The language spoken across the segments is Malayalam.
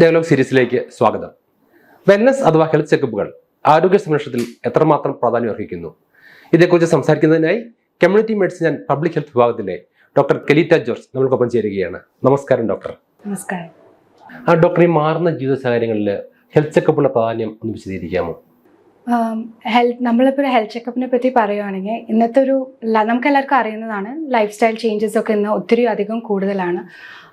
ഡയലോഗ് സീരീസിലേക്ക് സ്വാഗതം. വെൽനസ് അഥവാ ഹെൽത്ത് ചെക്കപ്പുകൾ ആരോഗ്യ സംരക്ഷണത്തിൽ എത്രമാത്രം പ്രാധാന്യം അർഹിക്കുന്നു? ഇതേക്കുറിച്ച് സംസാരിക്കുന്നതിനായി community medicine and public health വിഭാഗത്തിലെ ഡോക്ടർ കെലീറ്റ ജോർജ് നമ്മൾക്കൊപ്പം ചേരുകയാണ്. നമസ്കാരം ഡോക്ടർ നമസ്കാരം. ആ ഡോക്ടർ ഈ മാറുന്ന ജീവിത സാഹചര്യങ്ങളിൽ ഹെൽത്ത് ചെക്കപ്പുള്ള പ്രാധാന്യം ഒന്ന് വിശദീകരിക്കാമോ? ഹെൽത്ത് നമ്മളിപ്പോൾ ഒരു ഹെൽത്ത് ചെക്കപ്പിനെ പറ്റി പറയുവാണെങ്കിൽ ഇന്നത്തെ ഒരു നമുക്ക് എല്ലാവർക്കും അറിയുന്നതാണ് ലൈഫ് സ്റ്റൈൽ ചേഞ്ചസ് ഒക്കെ ഇന്ന് ഒത്തിരി അധികം കൂടുതലാണ്.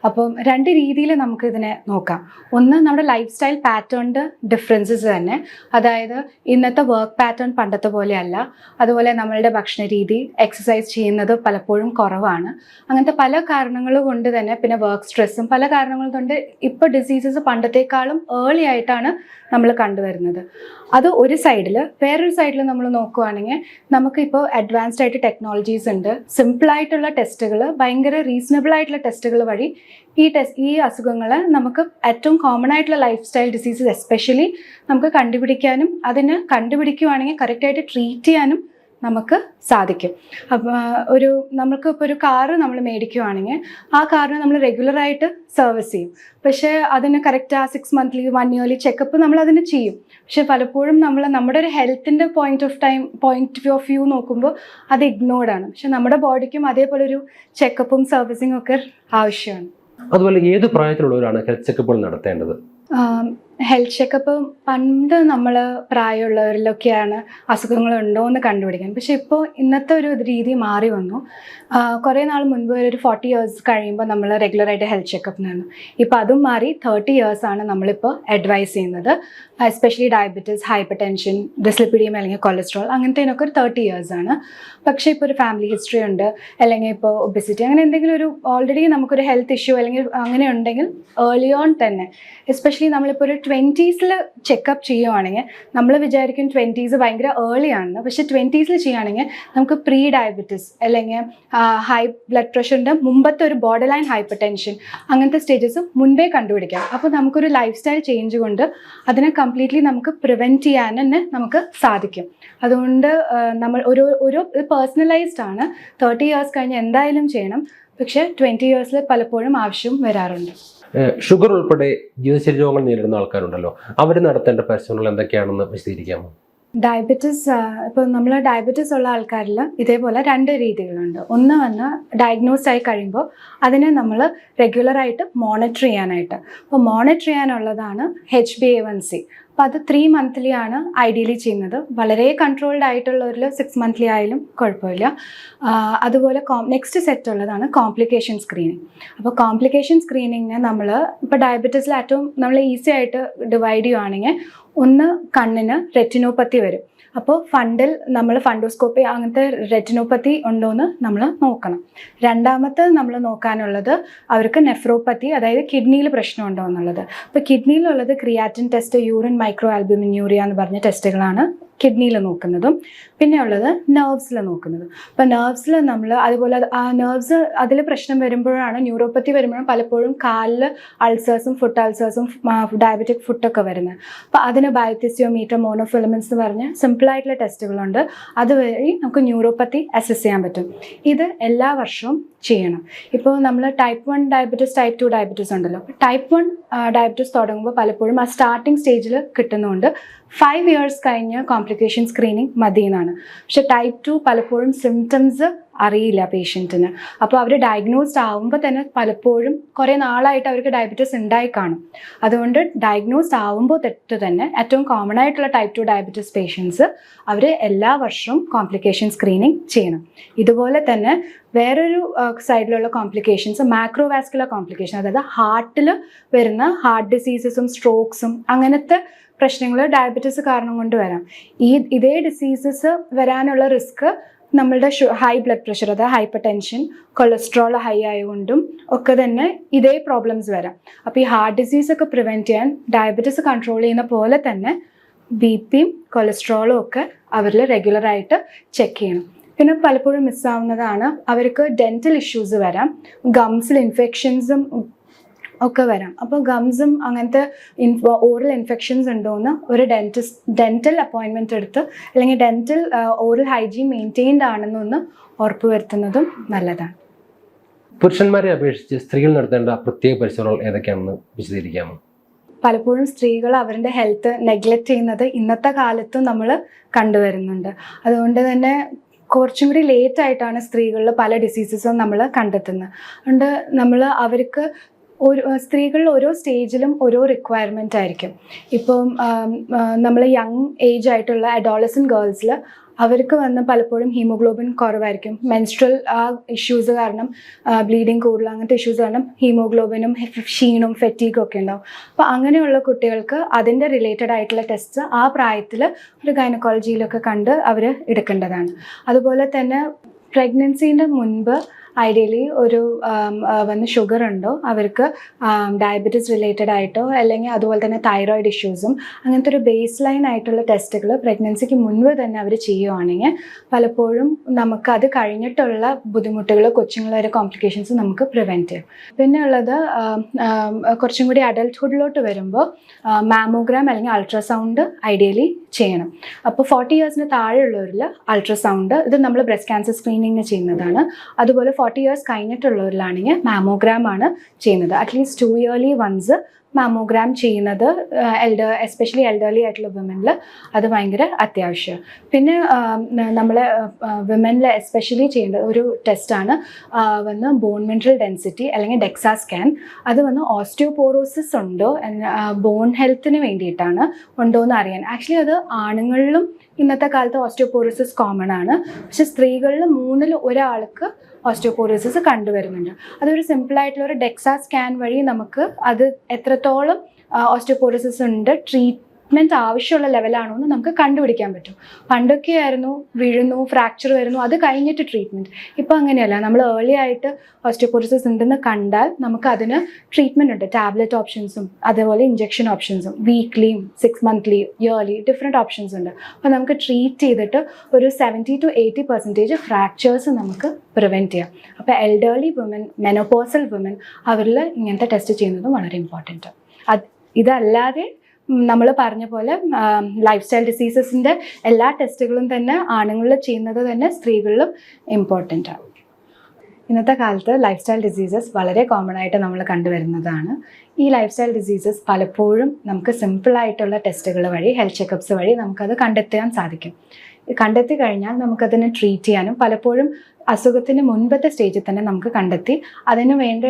അപ്പം രണ്ട് രീതിയിൽ നമുക്ക് ഇതിനെ നോക്കാം. ഒന്ന് നമ്മുടെ ലൈഫ് സ്റ്റൈൽ പാറ്റേണിന്റെ ഡിഫറൻസസ് തന്നെ. അതായത് ഇന്നത്തെ വർക്ക് പാറ്റേൺ പണ്ടത്തെ പോലെയല്ല. അതുപോലെ നമ്മളുടെ ഭക്ഷണ രീതി എക്സസൈസ് ചെയ്യുന്നത് പലപ്പോഴും കുറവാണ്. അങ്ങനത്തെ പല കാരണങ്ങൾ കൊണ്ട് തന്നെ പിന്നെ വർക്ക് സ്ട്രെസ്സും പല കാരണങ്ങൾ കൊണ്ട് ഇപ്പോൾ ഡിസീസസ് പണ്ടത്തെക്കാളും ഏർലി ആയിട്ടാണ് നമ്മൾ കണ്ടുവരുന്നത്. അത് ഒരു സൈഡിൽ വേറൊരു സൈഡിൽ നമ്മൾ നോക്കുവാണെങ്കിൽ നമുക്കിപ്പോൾ അഡ്വാൻസ്ഡ് ആയിട്ട് ടെക്നോളജീസ് ഉണ്ട്. സിമ്പിളായിട്ടുള്ള ടെസ്റ്റുകൾ ഭയങ്കര റീസണബിൾ ആയിട്ടുള്ള ടെസ്റ്റുകൾ വഴി ഈ ടെസ്റ്റ് ഈ അസുഖങ്ങൾ നമുക്ക് ഏറ്റവും കോമൺ ആയിട്ടുള്ള ലൈഫ് സ്റ്റൈൽ ഡിസീസസ് എസ്പെഷ്യലി നമുക്ക് കണ്ടുപിടിക്കാനും അതിന് കണ്ടുപിടിക്കുവാണെങ്കിൽ കറക്റ്റായിട്ട് ട്രീറ്റ് ചെയ്യാനും നമുക്ക് സാധിക്കും. അപ്പോൾ ഒരു നമുക്ക് ഇപ്പോൾ ഒരു കാറ് നമ്മൾ മേടിക്കുവാണെങ്കിൽ ആ കാറിന് നമ്മൾ റെഗുലറായിട്ട് സർവീസ് ചെയ്യും. പക്ഷേ അതിന് കറക്റ്റ് ആ six monthly one yearly checkup നമ്മൾ അതിന് ചെയ്യും. പക്ഷേ പലപ്പോഴും നമ്മൾ നമ്മുടെ ഒരു ഹെൽത്തിന്റെ point of time point of view നോക്കുമ്പോൾ അത് ഇഗ്നോർഡാണ് പക്ഷെ നമ്മുടെ ബോഡിക്കും അതേപോലെ ഒരു ചെക്കപ്പും സർവീസിങ്ങും ഒക്കെ ആവശ്യമാണ്. അതുപോലെ ഏത് പ്രായത്തിലുള്ളവരാണ് ഹെൽത്ത് ചെക്കപ്പുകൾ നടത്തേണ്ടത്? ഹെൽത്ത് ചെക്കപ്പ് പണ്ട് നമ്മൾ പ്രായമുള്ളവരിലൊക്കെയാണ് അസുഖങ്ങളുണ്ടോ എന്ന് കണ്ടുപിടിക്കാൻ. പക്ഷെ ഇപ്പോൾ ഇന്നത്തെ ഒരു രീതി മാറി വന്നു. കുറേ നാൾ മുൻപ് ഒരു ഫോർട്ടി ഇയേഴ്സ് കഴിയുമ്പോൾ നമ്മൾ റെഗുലറായിട്ട് ഹെൽത്ത് ചെക്കപ്പ് നിന്നു ഇപ്പോൾ അതും മാറി തേർട്ടി ഇയേഴ്സാണ് നമ്മളിപ്പോൾ അഡ്വൈസ് ചെയ്യുന്നത്. Especially diabetes hypertension dyslipidemia അല്ലെങ്കിൽ കൊളസ്ട്രോൾ അങ്ങനത്തേനൊക്കെ ഒരു തേർട്ടി ഇയേഴ്സ് ആണ്. പക്ഷേ ഇപ്പോൾ ഒരു ഫാമിലി ഹിസ്റ്ററി ഉണ്ട്. അല്ലെങ്കിൽ ഇപ്പോൾ ഒബിസിറ്റി അങ്ങനെ എന്തെങ്കിലും ഒരു ഓൾറെഡി നമുക്കൊരു ഹെൽത്ത് ഇഷ്യൂ അല്ലെങ്കിൽ അങ്ങനെ ഉണ്ടെങ്കിൽ ഏർലി ഓൺ തന്നെ. എസ്പെഷ്യലി നമ്മളിപ്പോൾ ഒരു ട്വന്റീസിൽ ചെക്കപ്പ് ചെയ്യുവാണെങ്കിൽ നമ്മൾ വിചാരിക്കും ട്വന്റീസ് ഭയങ്കര ഏർലി ആണെന്ന്. പക്ഷേ ട്വന്റീസിൽ ചെയ്യുകയാണെങ്കിൽ നമുക്ക് പ്രീ ഡയബറ്റിസ് അല്ലെങ്കിൽ ഹൈ ബ്ലഡ് പ്രഷറിന്റെ മുമ്പത്തെ ഒരു ബോർഡർ ലൈൻ ഹൈപ്പർ ടെൻഷൻ അങ്ങനത്തെ സ്റ്റേജസ് മുൻപേ കണ്ടുപിടിക്കാം. അപ്പോൾ നമുക്കൊരു ലൈഫ് സ്റ്റൈൽ ചേഞ്ച് കൊണ്ട് അതിനെ കംപ്ലീറ്റ്ലി നമുക്ക് പ്രിവെന്റ് ചെയ്യാൻ തന്നെ നമുക്ക് സാധിക്കും. അതുകൊണ്ട് നമ്മൾ ഒരു ഒരു പേഴ്സണലൈസ്ഡ് ആണ്. തേർട്ടി ഇയേഴ്സ് കഴിഞ്ഞ് എന്തായാലും ചെയ്യണം. പക്ഷേ ട്വന്റി ഇയേഴ്സിൽ പലപ്പോഴും ആവശ്യം വരാറുണ്ട്. ഷുഗർ ഉൾപ്പെടെ ജീവിതശൈലി രോഗങ്ങൾ നേരിടുന്ന ആൾക്കാരുണ്ടല്ലോ. അവർ നടത്തേണ്ട പരിശോധനകൾ എന്തൊക്കെയാണെന്ന് വിശദീകരിക്കാമോ? ഡയബറ്റിസ് ഇപ്പോൾ നമ്മൾ ഡയബറ്റിസ് ഉള്ള ആൾക്കാരിൽ ഇതേപോലെ രണ്ട് രീതികളുണ്ട്. ഒന്ന് വന്ന് ഡയഗ്നോസ് ആയി കഴിയുമ്പോൾ അതിനെ നമ്മൾ റെഗുലറായിട്ട് മോണിറ്റർ ചെയ്യാനായിട്ട്. അപ്പോൾ monitor ചെയ്യാനുള്ളതാണ് H B A one C അപ്പോൾ അത് ത്രീ മന്ത്ലി ആണ് ഐഡിയലി ചെയ്യുന്നത്. വളരെ കൺട്രോൾഡ് ആയിട്ടുള്ളവരിൽ സിക്സ് മന്ത്ലി ആയാലും കുഴപ്പമില്ല. അതുപോലെ നെക്സ്റ്റ് സെറ്റ് ഉള്ളതാണ് കോംപ്ലിക്കേഷൻ സ്ക്രീനിങ് അപ്പോൾ കോംപ്ലിക്കേഷൻ സ്ക്രീനിങ്ങിന് നമ്മൾ ഇപ്പോൾ ഡയബറ്റീസിൽ ഏറ്റവും നമ്മൾ ഈസി ആയിട്ട് ഡിവൈഡ് ചെയ്യുവാണെങ്കിൽ ഒന്ന് കണ്ണിന് റെറ്റിനോപ്പത്തി വരും. അപ്പോൾ ഫണ്ടിൽ നമ്മൾ ഫണ്ടോസ്കോപ്പി അങ്ങനത്തെ റെറ്റിനോപ്പത്തി ഉണ്ടോയെന്ന് നമ്മൾ നോക്കണം. രണ്ടാമത്തെ നമ്മൾ നോക്കാനുള്ളത് അവർക്ക് നെഫ്രോപ്പത്തി അതായത് കിഡ്നിയിൽ പ്രശ്നമുണ്ടോ എന്നുള്ളത്. അപ്പോൾ കിഡ്നിയിലുള്ളത് creatine test urine microalbumin urea എന്ന് പറഞ്ഞ ടെസ്റ്റുകളാണ് കിഡ്നിയിൽ നോക്കുന്നതും പിന്നെ ഉള്ളത് നെർവ്സിൽ നോക്കുന്നതും. അപ്പോൾ നെർവ്സിൽ നമ്മൾ അതുപോലെ ആ നെർവ്സ് അതിൽ പ്രശ്നം വരുമ്പോഴാണ് ന്യൂറോപ്പത്തി വരുമ്പോഴും പലപ്പോഴും കാലിൽ അൾസേഴ്സും ഫുട്ട് അൾസേഴ്സും ഡയബറ്റിക് ഫുഡൊക്കെ വരുന്നത്. അപ്പോൾ അതിന് ബയോത്തിസിയോമീറ്റർ മോണോഫിലമെൻസ് എന്ന് പറഞ്ഞ സിമ്പിളായിട്ടുള്ള ടെസ്റ്റുകളുണ്ട് അതുവഴി നമുക്ക് ന്യൂറോപ്പത്തി അസസ് ചെയ്യാൻ പറ്റും. ഇത് എല്ലാ വർഷവും ചെയ്യണം. ഇപ്പോൾ നമ്മൾ type one diabetes type two diabetes ഉണ്ടല്ലോ. ടൈപ്പ് വൺ ഡയബറ്റീസ് തുടങ്ങുമ്പോൾ പലപ്പോഴും ആ സ്റ്റാർട്ടിംഗ് സ്റ്റേജിൽ കിട്ടുന്നതുകൊണ്ട് ഫൈവ് ഇയേഴ്സ് കഴിഞ്ഞ് കോംപ്ലിക്കേഷൻ സ്ക്രീനിങ് മതി എന്നാണ് പക്ഷെ ടൈപ്പ് ടു പലപ്പോഴും സിംറ്റംസ് അറിയില്ല പേഷ്യന്റിന് അപ്പോൾ അവർ ഡയഗ്നോസ്ഡ് ആവുമ്പോൾ തന്നെ പലപ്പോഴും കുറേ നാളായിട്ട് അവർക്ക് ഡയബറ്റീസ് ഉണ്ടായി കാണും. അതുകൊണ്ട് ഡയഗ്നോസ്ഡ് ആവുമ്പോൾ തൊട്ട് തന്നെ ഏറ്റവും കോമൺ ആയിട്ടുള്ള ടൈപ്പ് ടു ഡയബറ്റീസ് പേഷ്യൻസ് അവർ എല്ലാ വർഷവും കോംപ്ലിക്കേഷൻ സ്ക്രീനിങ് ചെയ്യണം. ഇതുപോലെ തന്നെ വേറൊരു സൈഡിലുള്ള കോംപ്ലിക്കേഷൻസ് മാക്രോവാസ്കുലർ കോംപ്ലിക്കേഷൻ അതായത് ഹാർട്ടിൽ വരുന്ന ഹാർട്ട് ഡിസീസസും സ്ട്രോക്സും അങ്ങനത്തെ പ്രശ്നങ്ങൾ ഡയബറ്റീസ് കാരണം കൊണ്ട് വരാം. ഈ ഇതേ ഡിസീസസ് വരാനുള്ള റിസ്ക് നമ്മളുടെ ഹൈ ബ്ലഡ് പ്രഷർ അതായത് ഹൈപ്പർ ടെൻഷൻ കൊളസ്ട്രോൾ ഹൈ ആയതുകൊണ്ടും ഒക്കെ തന്നെ ഇതേ പ്രോബ്ലംസ് വരാം. അപ്പോൾ ഈ ഹാർട്ട് ഡിസീസ് ഒക്കെ പ്രിവെന്റ് ചെയ്യാൻ ഡയബറ്റീസ് കൺട്രോൾ ചെയ്യുന്ന പോലെ തന്നെ ബി പിയും കൊളസ്ട്രോളും ഒക്കെ അവരിൽ റെഗുലറായിട്ട് ചെക്ക് ചെയ്യണം. പിന്നെ പലപ്പോഴും മിസ്സാവുന്നതാണ് അവർക്ക് ഡെന്റൽ ഇഷ്യൂസ് വരാം. ഗംസിൽ ഇൻഫെക്ഷൻസും ഒക്കെ വരാം. അപ്പോൾ ഗംസും അങ്ങനത്തെ ഓറൽ ഇൻഫെക്ഷൻസ് ഉണ്ടോയെന്ന് ഒരു ഡെന്റിസ്റ്റ് ഡെന്റൽ അപ്പോയിൻമെന്റ് എടുത്ത് അല്ലെങ്കിൽ ഡെന്റൽ ഓറൽ ഹൈജീൻ മെയിന്റെയിൻഡ് ആണെന്നൊന്ന് ഉറപ്പുവരുത്തുന്നതും നല്ലതാണ്. പുരുഷന്മാരെ അപേക്ഷിച്ച് സ്ത്രീകൾ നടത്തേണ്ട പ്രത്യേക പരിശോധനകൾ ഏതൊക്കെയാണെന്ന് വിശദീകരിക്കാമോ? പലപ്പോഴും സ്ത്രീകൾ അവരുടെ ഹെൽത്ത് നെഗ്ലക്റ്റ് ചെയ്യുന്നത് ഇന്നത്തെ കാലത്തും നമ്മൾ കണ്ടുവരുന്നുണ്ട്. അതുകൊണ്ട് തന്നെ കുറച്ചും കൂടി ലേറ്റ് ആയിട്ടാണ് സ്ത്രീകളിൽ പല ഡിസീസസും നമ്മൾ കണ്ടെത്തുന്നത്. അതുകൊണ്ട് നമ്മൾ അവർക്ക് ഒരു സ്ത്രീകളിൽ ഓരോ സ്റ്റേജിലും ഓരോ റിക്വയർമെന്റ് ആയിരിക്കും. ഇപ്പം നമ്മൾ യങ് ഏജ് ആയിട്ടുള്ള അഡോളസൻ ഗേൾസിൽ അവർക്ക് വന്ന് പലപ്പോഴും ഹീമോഗ്ലോബിൻ കുറവായിരിക്കും. മെൻസ്ട്രൽ ആ ഇഷ്യൂസ് കാരണം ബ്ലീഡിങ് കൂടുതൽ അങ്ങനത്തെ ഇഷ്യൂസ് കാരണം ഹീമോഗ്ലോബിനും ക്ഷീണും ഫെറ്റീഗും ഒക്കെ ഉണ്ടാവും. അപ്പോൾ അങ്ങനെയുള്ള കുട്ടികൾക്ക് അതിന്റെ റിലേറ്റഡ് ആയിട്ടുള്ള ടെസ്റ്റ് ആ പ്രായത്തിൽ ഒരു ഗൈനക്കോളജിയിലൊക്കെ കണ്ട് അവർ എടുക്കേണ്ടതാണ്. അതുപോലെ തന്നെ പ്രഗ്നൻസീന്റെ മുൻപ് ഐഡിയലി ഒരു വന്ന് ഷുഗർ ഉണ്ടോ അവർക്ക് ഡയബറ്റീസ് റിലേറ്റഡ് ആയിട്ടോ അല്ലെങ്കിൽ അതുപോലെ തന്നെ തൈറോയിഡ് ഇഷ്യൂസും അങ്ങനത്തെ ഒരു ബേസ് ലൈൻ ആയിട്ടുള്ള ടെസ്റ്റുകൾ പ്രഗ്നൻസിക്ക് മുൻപ് തന്നെ അവർ ചെയ്യുവാണെങ്കിൽ പലപ്പോഴും നമുക്ക് അത് കഴിഞ്ഞിട്ടുള്ള ബുദ്ധിമുട്ടുകൾ കൊച്ചുങ്ങൾ വരെ കോംപ്ലിക്കേഷൻസ് നമുക്ക് പ്രിവെന്റ് ചെയ്യും. പിന്നെ ഉള്ളത് കുറച്ചും കൂടി അഡൽട്ട്ഹുഡിലോട്ട് വരുമ്പോൾ മാമോഗ്രാം അല്ലെങ്കിൽ അൾട്രാസൗണ്ട് ഐഡിയലി ചെയ്യണം. അപ്പോൾ ഫോർട്ടി ഇയേഴ്സിന് താഴെയുള്ളവരിൽ അൾട്രാസൗണ്ട് ഇത് നമ്മൾ ബ്രസ്റ്റ് ക്യാൻസർ സ്ക്രീനിങ്ങിന് ചെയ്യുന്നതാണ്. അതുപോലെ ഫോർട്ടി ഇയേഴ്സ് കഴിഞ്ഞിട്ടുള്ളവരിലാണെങ്കിൽ മാമോഗ്രാം ആണ് ചെയ്യുന്നത്. At least two yearly once mammogram ചെയ്യുന്നത് എൽഡർ എസ്പെഷ്യലി എൽഡർലി ആയിട്ടുള്ള വിമനിൽ അത് ഭയങ്കര അത്യാവശ്യം. പിന്നെ നമ്മൾ വിമനിൽ എസ്പെഷ്യലി ചെയ്യേണ്ട ഒരു ടെസ്റ്റാണ് വന്ന് ബോൺ മിനറൽ ഡെൻസിറ്റി അല്ലെങ്കിൽ ഡെക്സാ സ്കാൻ അത് വന്ന് ഓസ്റ്റിയോപോറോസിസ് ഉണ്ടോ ബോൺ ഹെൽത്തിന് വേണ്ടിയിട്ടാണ് ഉണ്ടോ എന്ന് അറിയാൻ. ആക്ച്വലി അത് ആണുങ്ങളിലും ഇന്നത്തെ കാലത്ത് ഓസ്റ്റിയോപോറോസിസ് കോമൺ ആണ്. പക്ഷെ സ്ത്രീകളിൽ മൂന്നിൽ ഒരാൾക്ക് ഓസ്റ്റിയോപോറോസിസ് കണ്ടുവരുന്നുണ്ട്. അതൊരു സിമ്പിളായിട്ടുള്ള ഒരു ഡെക്സാ സ്കാൻ വഴി നമുക്ക് അത് എത്രത്തോളം ഓസ്റ്റിയോപോറോസിസ് ഉണ്ട് ട്രീറ്റ്മെന്റ് ആവശ്യമുള്ള ലെവലാണോ എന്ന് നമുക്ക് കണ്ടുപിടിക്കാൻ പറ്റും. പണ്ടൊക്കെ ആയിരുന്നു വീഴുന്നു ഫ്രാക്ചർ വരുന്നു അത് കഴിഞ്ഞിട്ട് ട്രീറ്റ്മെന്റ് ഇപ്പോൾ അങ്ങനെയല്ല. നമ്മൾ ഏർലി ആയിട്ട് ഓസ്റ്റിയോപോറിസിസ് ഉണ്ടെന്ന് കണ്ടാൽ നമുക്ക് അതിന് ട്രീറ്റ്മെന്റ് ഉണ്ട്. ടാബ്ലറ്റ് ഓപ്ഷൻസും അതേപോലെ ഇഞ്ചെക്ഷൻ ഓപ്ഷൻസും വീക്ക്ലിയും six monthly yearly different options ഉണ്ട്. അപ്പോൾ നമുക്ക് ട്രീറ്റ് ചെയ്തിട്ട് ഒരു seventy two eighty percentage fractures നമുക്ക് പ്രിവെന്റ് ചെയ്യാം. അപ്പോൾ എൽഡേർലി വുമൻ മെനോപോസൽ വുമൻ അവരിൽ ഇങ്ങനത്തെ ടെസ്റ്റ് ചെയ്യുന്നതും വളരെ ഇമ്പോർട്ടന്റ് അത് ഇതല്ലാതെ നമ്മൾ പറഞ്ഞ പോലെ ലൈഫ് സ്റ്റൈൽ ഡിസീസസിന്റെ എല്ലാ ടെസ്റ്റുകളും തന്നെ ആണുങ്ങളിൽ ചെയ്യുന്നത് തന്നെ സ്ത്രീകളിലും ഇമ്പോർട്ടന്റ് ആണ് ഇന്നത്തെ കാലത്ത് ലൈഫ് സ്റ്റൈൽ ഡിസീസസ് വളരെ കോമൺ ആയിട്ട് നമ്മൾ കണ്ടുവരുന്നതാണ്. ഈ ലൈഫ് സ്റ്റൈൽ ഡിസീസസ് പലപ്പോഴും നമുക്ക് സിമ്പിളായിട്ടുള്ള ടെസ്റ്റുകൾ വഴി ഹെൽത്ത് ചെക്കപ്സ് വഴി നമുക്കത് കണ്ടെത്താൻ സാധിക്കും. കണ്ടെത്തി കഴിഞ്ഞാൽ നമുക്കതിനെ ട്രീറ്റ് ചെയ്യാനും പലപ്പോഴും അസുഖത്തിന് മുൻപത്തെ സ്റ്റേജിൽ തന്നെ നമുക്ക് കണ്ടെത്തി അതിന് വേണ്ട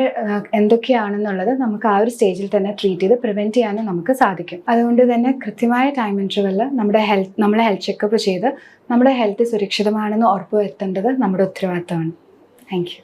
എന്തൊക്കെയാണെന്നുള്ളത് നമുക്ക് ആ ഒരു സ്റ്റേജിൽ തന്നെ ട്രീറ്റ് ചെയ്ത് പ്രിവെന്റ് ചെയ്യാനും നമുക്ക് സാധിക്കും. അതുകൊണ്ട് തന്നെ കൃത്യമായ ടൈം ഇന്റർവെല്ലിൽ നമ്മുടെ ഹെൽത്ത് നമ്മളെ ഹെൽത്ത് ചെക്കപ്പ് ചെയ്ത് നമ്മുടെ ഹെൽത്ത് സുരക്ഷിതമാണെന്ന് ഉറപ്പുവരുത്തേണ്ടത് നമ്മുടെ ഉത്തരവാദിത്തമാണ്. Thank you